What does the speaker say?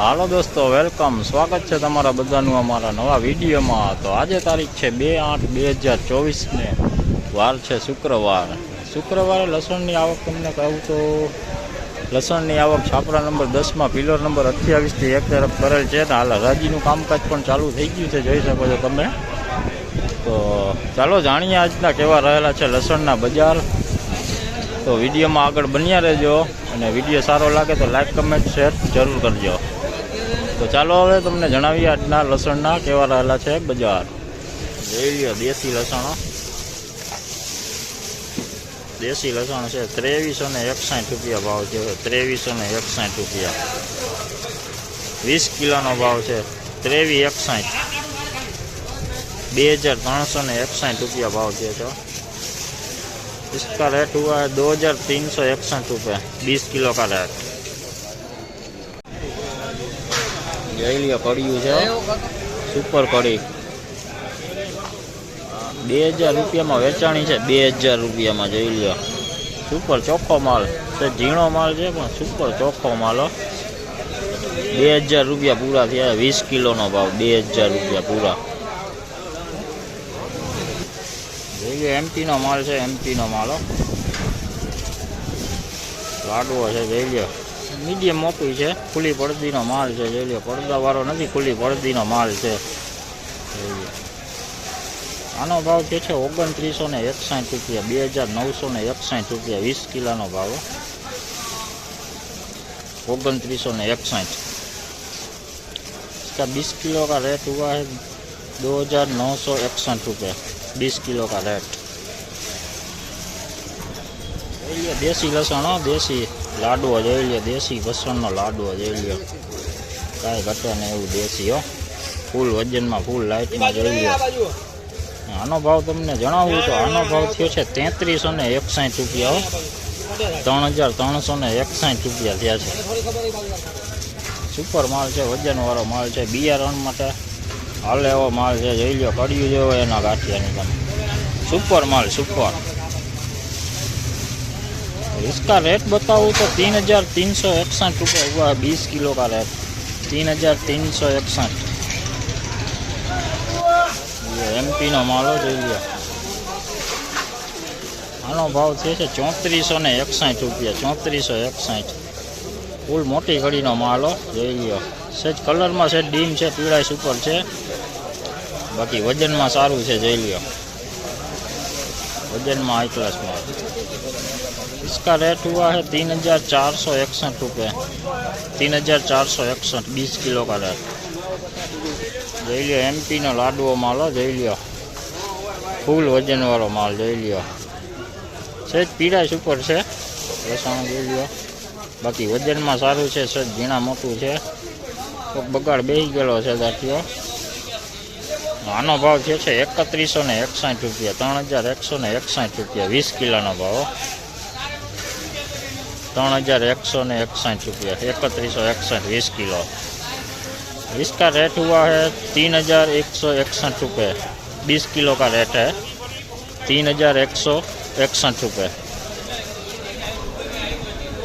હાલો દોસ્તો, વેલકમ. સ્વાગત છે તમારા બધાનું અમારા નવા વિડીયોમાં. તો આજે તારીખ છે બે આઠ બે હજાર ચોવીસને. વાર છે શુક્રવાર. શુક્રવારે લસણની આવક તમને કહું તો લસણની આવક છાપરા નંબર દસમાં પિલર નંબર અઠ્યાવીસથી એક તરફ કરેલ છે. ને હાલ હરાજીનું કામકાજ પણ ચાલુ થઈ ગયું છે, જોઈ શકો છો તમે. તો ચાલો જાણીએ આજના કેવા રહેલા છે લસણના બજાર. તો વિડીયોમાં આગળ બન્યા રહેજો અને વીડિયો સારો લાગે તો લાઇક કમેન્ટ શેર જરૂર કરજો. તો ચાલો હવે તમને જણાવીએ આજના લસણના કેવા રહેલા છે બજાર જોઈ લ્યો દેશી લસણ દેશી લસણ છે ત્રેવીસો ને એકસાઠ રૂપિયા ભાવ છે ત્રેવીસો ને એકસાઠ રૂપિયા વીસ કિલોનો ભાવ છે ત્રેવીસ એકસાઠ બે હજાર ત્રણસો ને એકસાઠ રૂપિયા ભાવ છે તો इसका रेट हुआ है दो हजार तीन सौ इकसठ रुपये बीस किलो का रेट જોઈ લ્યો, કડિયું છે સુપર કડી. બે હજાર રૂપિયામાં વેચાણી છે, બે હજાર રૂપિયામાં જોઈ લ્યો. સુપર ચોખ્ખો માલ. છે ઝીણો માલ છે, પણ સુપર ચોખ્ખો માલ બે હજાર રૂપિયા પૂરા થયા, વીસ કિલોનો ભાવ, બે હજાર રૂપિયા પૂરા. જોઈએ એમપીનો માલ છે એમપીનો માલ. લાડવો છે, જોઈ લ્યો. મીડિયમ મોટું છે ખુલ્લી પડદીનો માલ છે જોઈ લ્યો પડદાવાળો નથી ખુલ્લી પડદીનો માલ છે જોઈ લ્યો. આનો ભાવ જે છે ઓગણત્રીસો ને એકસાઠ રૂપિયા બે હજાર નવસો ને એકસાઠ રૂપિયા વીસ કિલોનો ભાવ હો. ओगनतीस ने एकसाठ इसका बीस किलो का रेट हुआ है दो हजार नौ सौ इकसठ रुपये बीस किलो का रेट જોઈ લ્યો દેશી લસણ હો દેશી લાડવો જોઈ લે, દેશી વસણનો લાડવો જોઈ લે. કાંઈ ઘટે ને એવું દેશી, હો. ફૂલ વજનમાં ફૂલ લાઇટમાં જોઈ લે. આનો ભાવ તમને જણાવું તો આનો ભાવ થયો છે તેત્રીસો ને એકસાઠ રૂપિયા, હો. ત્રણ હજાર ત્રણસો ને એકસાઠ રૂપિયા થયા છે. સુપર માલ છે, વજનવાળો માલ છે બિયારણ માટે. હાલ એવો માલ છે, જોઈ લો કડિયું જેવો એના ગાંઠિયાની તમે. સુપર માલ, સુપર. इसका रेट बताऊँ तो तीन हजार तीन सौ इकसठ रुपये हुआ है बीस किलो का रेट तीन हजार तीन सौ इकसठ ये एमपी નો માલો જોઈ લો આનો ભાવ થયો છે ચોત્રીસો ને એકસાઠ રૂપિયા ચોત્રીસો એકસાઠ ફૂલ મોટી ઘડીનો માલો જોઈ લ્યો સેજ કલરમાં છે ડીમ છે પીળાઈસ ઉપર છે બાકી વજનમાં સારું છે જોઈ લ્યો वजन में हाई क्लास माल इसका रेट हुआ है तीन हजार चार सौ इकसठ रुपये तीन हजार चार सौ इकसठ बीस किलो का रेट જોઈ લ્યો એમપીનો લાડવો માલ હો, જોઈ લ્યો ફૂલ વજનવાળો માલ જોઈ લ્યો સહેજ પીળાશ ઉપર છે લસણ જોઈ લ્યો બાકી વજનમાં સારું છે સહેજ ઝીણા મોટું છે કોક બગાડ બેસી ગયેલો છે દાંતિયો આનો ભાવ જે છે એકત્રીસો ને એકસાઠ રૂપિયા ત્રણ હજાર એકસો ને એકસાઠ રૂપિયા વીસ કિલોનો ભાવ હો. ત્રણ હજાર એકસો ને એકસાઠ रुपया एकत्रीस सौ इकसठ बीस किलो इसका रेट हुआ है तीन हजार एक सौ इकसठ रुपये बीस किलो का रेट है तीन हजार एक सौ इकसठ रुपये